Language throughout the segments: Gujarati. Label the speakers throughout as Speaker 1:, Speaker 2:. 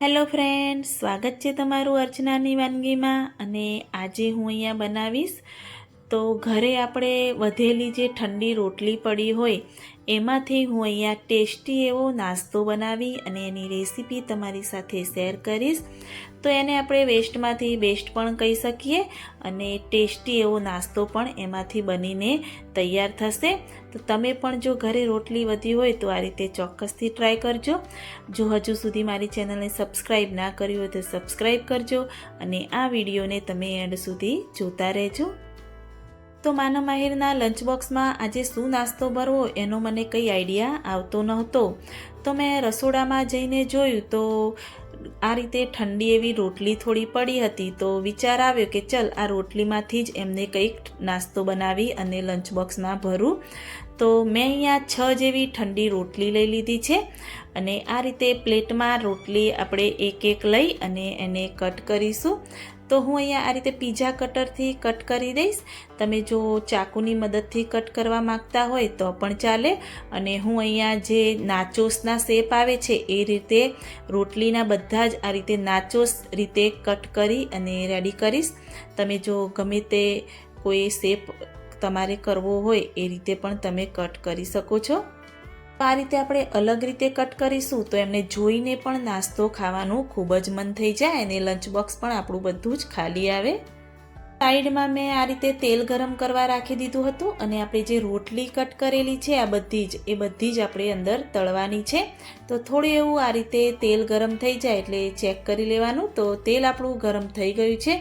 Speaker 1: હેલો ફ્રેન્ડ સ્વાગત છે તમારું અર્ચનાની વાનગીમાં અને આજે હું અહીંયા બનાવીશ. તો ઘરે આપણે વધેલી જે ઠંડી રોટલી પડી હોય એમાંથી હું અહીંયા ટેસ્ટી એવો નાસ્તો બનાવી અને એની રેસીપી તમારી સાથે શેર કરીશ. તો એને આપણે વેસ્ટમાંથી બેસ્ટ પણ કહી શકીએ અને ટેસ્ટી એવો નાસ્તો પણ એમાંથી બનીને તૈયાર થશે. તો તમે પણ જો ઘરે રોટલી વધી હોય તો આ રીતે ચોક્કસથી ટ્રાય કરજો. જો હજુ સુધી મારી ચેનલને સબસ્ક્રાઈબ ના કરી હોય તો સબસ્ક્રાઈબ કરજો અને આ વિડીયોને તમે એન્ડ સુધી જોતા રહેજો. તો માનવ માહિરના લંચ બોક્સમાં આજે શું નાસ્તો ભરવો એનો મને કંઈ આઈડિયા આવતો નહોતો. તો મેં રસોડામાં જઈને જોયું તો આ રીતે ઠંડી એવી રોટલી થોડી પડી હતી તો વિચાર આવ્યો કે ચલ આ રોટલીમાંથી જ એમને કંઈક નાસ્તો બનાવી અને લંચ બોક્સમાં ભરું. તો મેં અહીંયા છ જેવી ઠંડી રોટલી લઈ લીધી છે અને આ રીતે પ્લેટમાં રોટલી આપણે એક એક લઈ અને એને કટ કરીશું. તો હું અહીંયા આ રીતે પીઝા કટરથી કટ કરી દઈશ. તમે જો ચાકુની મદદથી કટ કરવા માંગતા હોય તો પણ ચાલે. અને હું અહીંયા જે નાચોસના શેપ આવે છે એ રીતે રોટલીના બધા જ આ રીતે નાચોસ રીતે કટ કરી અને રેડી કરીશ. તમે જો ગમે તે કોઈ શેપ તમારે કરવો હોય એ રીતે પણ તમે કટ કરી શકો છો. આ રીતે આપણે અલગ રીતે કટ કરીશું તો એમને જોઈને પણ નાસ્તો ખાવાનું ખૂબ જ મન થઈ જાય અને લંચ બોક્સ પણ આપણું બધું જ ખાલી આવે. સાઈડમાં મેં આ રીતે તેલ ગરમ કરવા રાખી દીધું હતું અને આપણે જે રોટલી કટ કરેલી છે, આ બધી જ, એ બધી જ આપણે અંદર તળવાની છે. તો થોડું એવું આ રીતે તેલ ગરમ થઈ જાય એટલે ચેક કરી લેવાનું. તો તેલ આપણું ગરમ થઈ ગયું છે.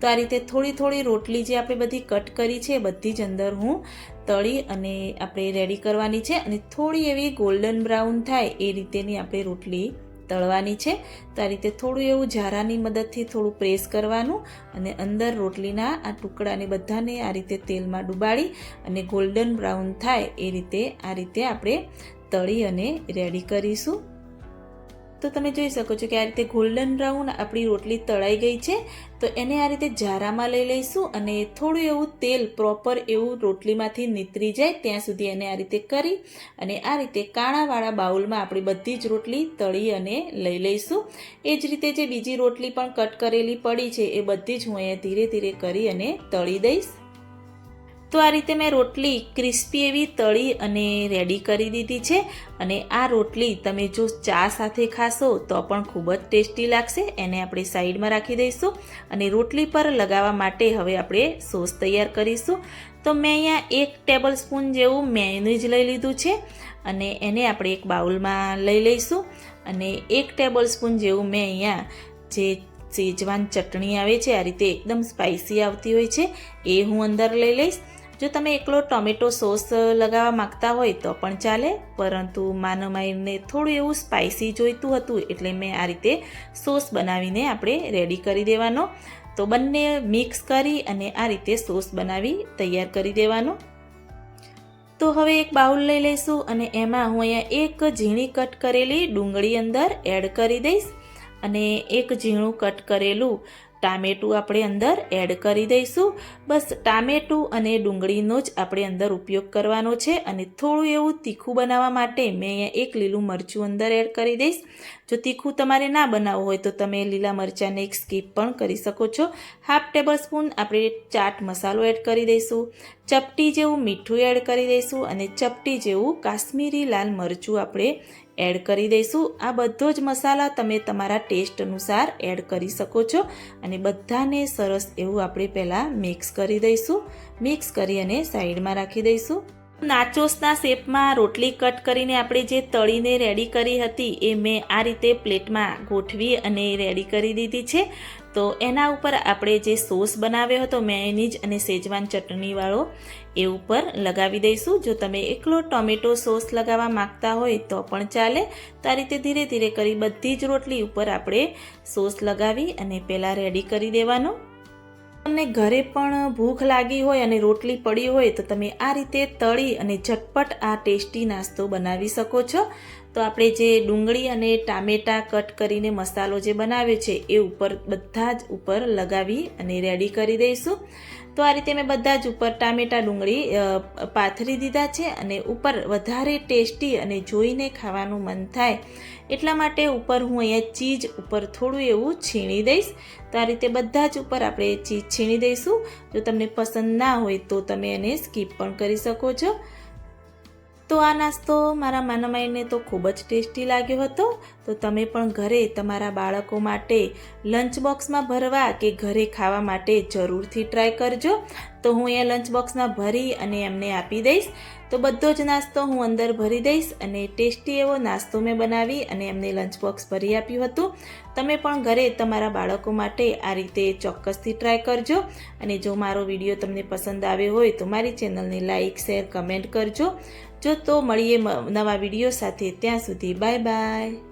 Speaker 1: તો આ રીતે થોડી થોડી રોટલી જે આપણે બધી કટ કરી છે, એ બધી જ અંદર હું તળી અને આપણે રેડી કરવાની છે. અને થોડી એવી ગોલ્ડન બ્રાઉન થાય એ રીતેની આપણે રોટલી તળવાની છે. તો આ રીતે થોડું એવું ઝારાની મદદથી થોડું પ્રેસ કરવાનું અને અંદર રોટલીના આ ટુકડાને બધાને આ રીતે તેલમાં ડુબાડી અને ગોલ્ડન બ્રાઉન થાય એ રીતે આ રીતે આપણે તળી અને રેડી કરીશું. તો તમે જોઈ શકો છો કે આ રીતે ગોલ્ડન બ્રાઉન આપણી રોટલી તળાઈ ગઈ છે. તો એને આ રીતે જારામાં લઈ લઈશું અને થોડું એવું તેલ પ્રોપર એવું રોટલીમાંથી નીતરી જાય ત્યાં સુધી એને આ રીતે કરી અને આ રીતે કાણાવાળા બાઉલમાં આપણી બધી જ રોટલી તળી અને લઈ લઈશું. એ જ રીતે જે બીજી રોટલી પણ કટ કરેલી પડી છે એ બધી જ હું અહીંયા ધીરે ધીરે કરી અને તળી દઈશ. તો આ રીતે મેં રોટલી ક્રિસ્પી એવી તળી અને રેડી કરી દીધી છે. અને આ રોટલી તમે જો ચા સાથે ખાશો તો પણ ખૂબ જ ટેસ્ટી લાગશે. એને આપણે સાઈડમાં રાખી દઈશું અને રોટલી પર લગાવવા માટે હવે આપણે સોસ તૈયાર કરીશું. તો મેં અહીંયા એક ટેબલ સ્પૂન જેવું મેયોનીઝ લઈ લીધું છે અને એને આપણે એક બાઉલમાં લઈ લઈશું. અને એક ટેબલ સ્પૂન જેવું મેં અહીંયા જે શેજવાન ચટણી આવે છે, આ રીતે એકદમ સ્પાઇસી આવતી હોય છે, એ હું અંદર લઈ લઈશ. જો તમે એકલો ટોમેટો સોસ લગાવવા માગતા હોય તો પણ ચાલે, પરંતુ માનમાઈને થોડું એવું સ્પાઇસી જોઈતું હતું એટલે મેં આ રીતે સોસ બનાવીને આપણે રેડી કરી દેવાનો. તો બંને મિક્સ કરી અને આ રીતે સોસ બનાવી તૈયાર કરી દેવાનો. તો હવે એક બાઉલ લઈ લઈશું અને એમાં હું અહીંયા એક ઝીણી કટ કરેલી ડુંગળી અંદર એડ કરી દઈશ. અને એક ઝીણું કટ કરેલું ટામેટું આપણે અંદર એડ કરી દઈશું. બસ ટામેટું અને ડુંગળીનો જ આપણે અંદર ઉપયોગ કરવાનો છે અને થોડું એવું તીખું બનાવવા માટે મેં અહીંયા એક લીલું મરચું અંદર એડ કરી દઈશ. જો તીખું તમારે ના બનાવવું હોય તો તમે લીલા મરચાંને એક સ્કીપ પણ કરી શકો છો. હાફ ટેબલ સ્પૂન આપણે ચાટ મસાલો એડ કરી દઈશું. ચપટી જેવું મીઠું એડ કરી દઈશું અને ચપટી જેવું કાશ્મીરી લાલ મરચું આપણે એડ કરી દઈશું. આ બધો જ મસાલા તમે તમારા ટેસ્ટ અનુસાર એડ કરી શકો છો અને બધાને સરસ એવું આપણે પહેલાં મિક્સ કરી દઈશું. મિક્સ કરી અને સાઈડમાં રાખી દઈશું. નાચોસના શેપમાં રોટલી કટ કરીને આપણે જે તળીને રેડી કરી હતી એ મેં આ રીતે પ્લેટમાં ગોઠવી અને રેડી કરી દીધી છે. તો એના ઉપર આપણે જે સોસ બનાવ્યો હતો મેયોનીઝ અને સેજવાન ચટણીવાળો એ ઉપર લગાવી દઈશું. જો તમે એકલો ટોમેટો સોસ લગાવવા માગતા હોય તો પણ ચાલે. તો આ રીતે ધીરે ધીરે કરી બધી જ રોટલી ઉપર આપણે સોસ લગાવી અને પહેલાં રેડી કરી દેવાનો. તમને ઘરે પણ ભૂખ લાગી હોય અને રોટલી પડી હોય તો તમે આ રીતે તળી અને ઝટપટ આ ટેસ્ટી નાસ્તો બનાવી શકો છો. તો આપણે જે ડુંગળી અને ટામેટાં કટ કરીને મસાલો જે બનાવ્યો છે, એ ઉપર, બધા જ ઉપર લગાવી અને રેડી કરી દઈશું. તો આ રીતે મેં બધા જ ઉપર ટામેટા ડુંગળી પાથરી દીધા છે અને ઉપર વધારે ટેસ્ટી અને જોઈને ખાવાનું મન થાય એટલા માટે ઉપર હું અહીંયા ચીજ ઉપર થોડું એવું છીણી દઈશ. તો આ રીતે બધા જ ઉપર આપણે ચીજ છીણી દઈશું. જો તમને પસંદ ના હોય તો તમે એને સ્કીપ પણ કરી શકો છો. તો આ નાસ્તો મારા માનમાઈને તો ખૂબ જ ટેસ્ટી લાગ્યો હતો. તો તમે પણ ઘરે તમારા બાળકો માટે લંચ બોક્સમાં ભરવા કે ઘરે ખાવા માટે જરૂરથી ટ્રાય કરજો. તો હું અહીંયા લંચ બોક્સમાં ભરી અને એમને આપી દઈશ. તો બધો જ નાસ્તો હું અંદર ભરી દઈશ અને ટેસ્ટી એવો નાસ્તો મેં બનાવી અને એમને લંચ બોક્સ ભરી આપ્યું હતું. તમે પણ ઘરે તમારા બાળકો માટે આ રીતે ચોક્કસથી ટ્રાય કરજો. અને જો મારો વીડિયો તમને પસંદ આવ્યો હોય તો મારી ચેનલને લાઇક શેર કમેન્ટ કરજો. જો તો મળીએ નવા વીડિયો સાથે ત્યાં સુધી બાય બાય.